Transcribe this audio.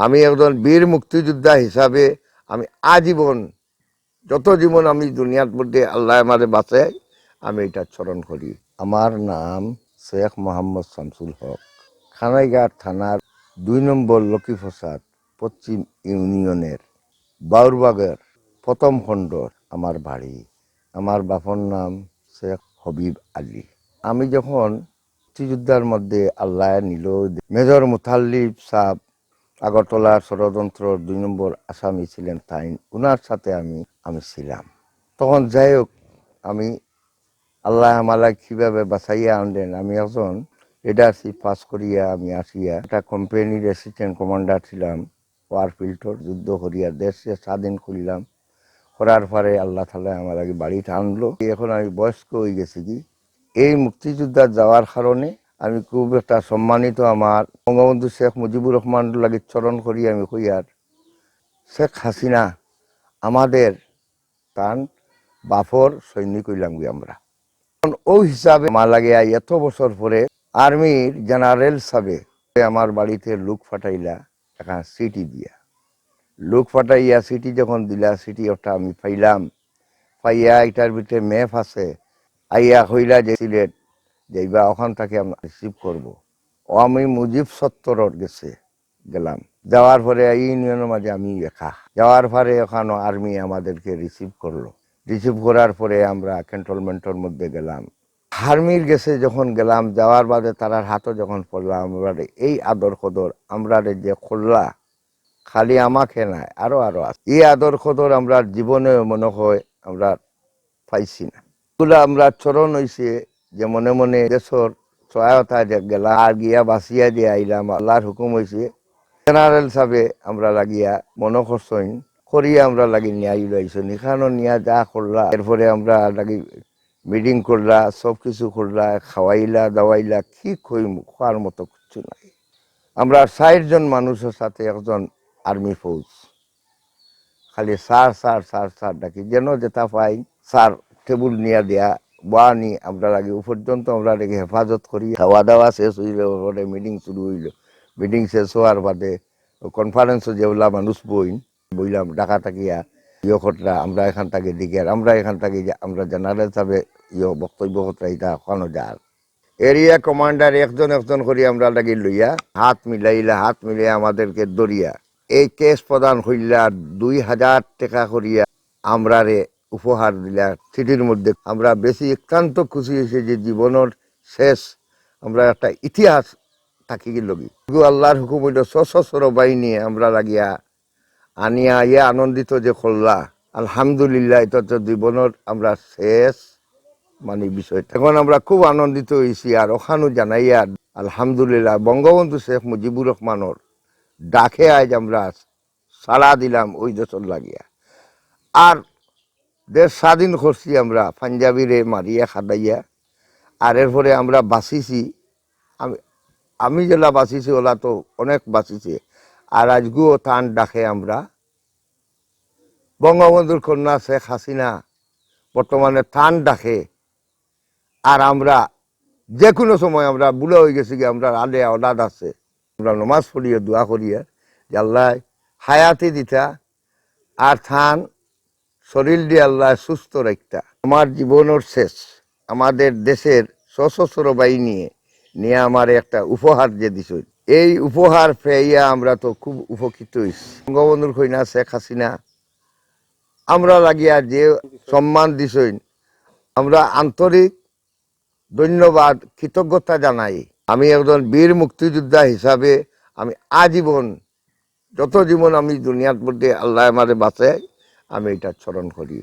আমি একজন বীর মুক্তিযোদ্ধা হিসাবে আমি আজীবন, যত জীবন আমি দুনিয়ার মধ্যে আল্লাহ আমারে বাঁচে আমি এটা স্মরণ করি। আমার নাম শেখ মোহাম্মদ শামসুল হক। খানাইঘাট থানার দুই নম্বর লক্ষ্মীপ্রসাদ পশ্চিম ইউনিয়নের বাউরবাগের প্রথম খণ্ড আমার বাড়ি। আমার বাপর নাম শেখ হবিব আলী। আমি যখন মুক্তিযোদ্ধার মধ্যে আল্লাহ নিল, মেজর মুতাল্লিব সাহ আগরতলার ষড়যন্ত্র দুই নম্বর আসামি ছিলেন তাই উনার সাথে আমি আমি ছিলাম। তখন যাই হোক, আমি আল্লাহ আমালা কীভাবে বাঁচাইয়া আনলেন, আমি একজন লিডারশিপ পাস করিয়া আমি আসিয়া একটা কোম্পানির অ্যাসিস্ট্যান্ট কমান্ডার ছিলাম ওয়ারফিল্ডর যুদ্ধ করিয়া দেশে স্বাধীন করলাম। করার পরে আল্লাহ তালা আমার আগে বাড়িতে আনলো। এখন আমি বয়স্ক হয়ে গেছি কি? এই মুক্তিযোদ্ধা যাওয়ার কারণে আমি খুব একটা সম্মানিত আমার। বঙ্গবন্ধু শেখ মুজিবুর রহমান লাগে চরণ করি আমি কইয়ার শেখ হাসিনা আমাদের তান বাফর সৈনিক হইলাম গি আমরা। ওই হিসাবে আমার লাগে এত বছর পরে আর্মির জেনারেল সাবে আমার বাড়িতে লুক ফাটাইলা এখন সিটি দিয়া। লুক ফাটাইয়া সিটি যখন দিলা, সিটি ওটা আমি পাইলাম। পাইয়া এটার ভিতরে ম্যাপ আছে। আইয়া হইলা যে সিলেট যাইবা ওখান থেকে আমরা রিসিভ করব। ও আমি মুজিব সত্তরর গেছে, গেলাম। যাওয়ার পরে এই ইউনিয়নের মাঝে আমি একা। যাওয়ার পরে ওখানে আর্মি আমাদেরকে রিসিভ করল। রিসিভ করার পরে আমরা ক্যান্টনমেন্টের মধ্যে গেলাম। আর্মির গেছে যখন গেলাম, যাওয়ার বাদে তারার হাতও যখন পড়লাম আমরা এই আদর কদর আমরা যে খোল্লা, খালি আমাকে নাই আরও আরও আছে। এই আদর কদর আমরা জীবনে মনে হয় আমরা পাইছি না। এগুলো আমরা চরণ হইছে যে মনে মনে দেশর সহায়তা গেলা আর গিয়া বাঁচিয়া দিয়ে আইলাম আল্লাহর হুকুম হয়েছে জেনারেল সাহেবে আমরা লাগিয়া মনে করছইন করিয়া আমরা লাগি নিয়ে লাইছো নিখানো নিয়া যা করলা এরপরে আমরা লাগি মিটিং করলা সব কিছু করলা খাওয়াইলা দাওয়াইলা কি কইম খোয়ার মতো কিছু নাই। আমরা ষাট জন মানুষের সাথে একজন আর্মি ফৌজ। খালি স্যার স্যার স্যার স্যার ডাকি, যেন যেটা পাই স্যার টেবুল নিয়ে দেয়া বা নি আমরা লাগে পর্যন্ত আমরা রেখে হেফাজত করি। খাওয়া দাওয়া শেষ হইল পরে মিটিং শুরু হইল। মিটিং শেষ হওয়ার বাদে কনফারেন্সে যেগুলা মানুষ বইন, বইলাম ডাকা থাকিয়া ইয়ে খটরা, আমরা এখান থেকে দিকে আর আমরা এখান থেকে আমরা জেনারেল সাহেবে ইয়ে বক্তব্য খটরা, এটা ওখানো যার। এরিয়া কমান্ডার একজন একজন করে আমরা লাগি লইয়া, হাত মিলাইলা, হাত মিলাইয়া আমাদেরকে দরিয়া। এই কেস প্রদান হইলা দুই হাজার টাকা করিয়া আমরা রে উপহার দিলা। সিটির মধ্যে আমরা বেশি একান্ত খুশি হয়েছে যে জীবনের শেষ আমরা একটা ইতিহাস থাকি লগি। আল্লাহর হুকুম হইল, সশস্ত্র বাহিনী আমরা লাগিয়া আনিয়া ইয়া আনন্দিত যে করলা। আলহামদুলিল্লাহ, এটা তো জীবনের আমরা শেষ মানে বিষয়। এখন আমরা খুব আনন্দিত হয়েছি আর ওখানেও জানাইয়া আলহামদুলিল্লাহ, বঙ্গবন্ধু শেখ মুজিবুর রহমানোর ডাকে আজ আমরা সাড়া দিলাম ওই দেশের লাগিয়া। আর দেশ স্বাধীন করছি আমরা, পাঞ্জাবিরে মারিয়া খাদাইয়া আর এরপরে আমরা বাঁচিছি। আমি আমি যেলা বাঁচিছি, ওলা তো অনেক বাঁচিছে। আর আজকেও তান ডাকে আমরা। বঙ্গবন্ধুর কন্যা শেখ হাসিনা বর্তমানে তান ডাকে। আর আমরা যে কোনো সময় আমরা বুড়ো হয়ে গেছি কি আমরা আলে অদাদ আছে। আমরা নমাজ পড়িয়ে, দোয়া করিয়া জাল্লায় হায়াতি দিতা। আর থান শরীর দিয়ে আল্লাহ সুস্থ রাখতা। আমার জীবনের শেষ। আমাদের দেশের সশস্ত্র বাহিনী নিয়ে আমার একটা উপহার যে দিছ। এই উপহার পেয়ে আমরা তো খুব উপকৃত হয়েছি। বঙ্গবন্ধুর কইনা শেখ হাসিনা, আমরা লাগিয়া যে সম্মান দিছইন আমরা আন্তরিক ধন্যবাদ, কৃতজ্ঞতা জানাই। আমি একজন বীর মুক্তিযোদ্ধা হিসাবে আমি আজীবন, যত জীবন আমি দুনিয়ার মধ্যে আল্লাহ আমারে বাঁচে আমি এটা চরণ করি।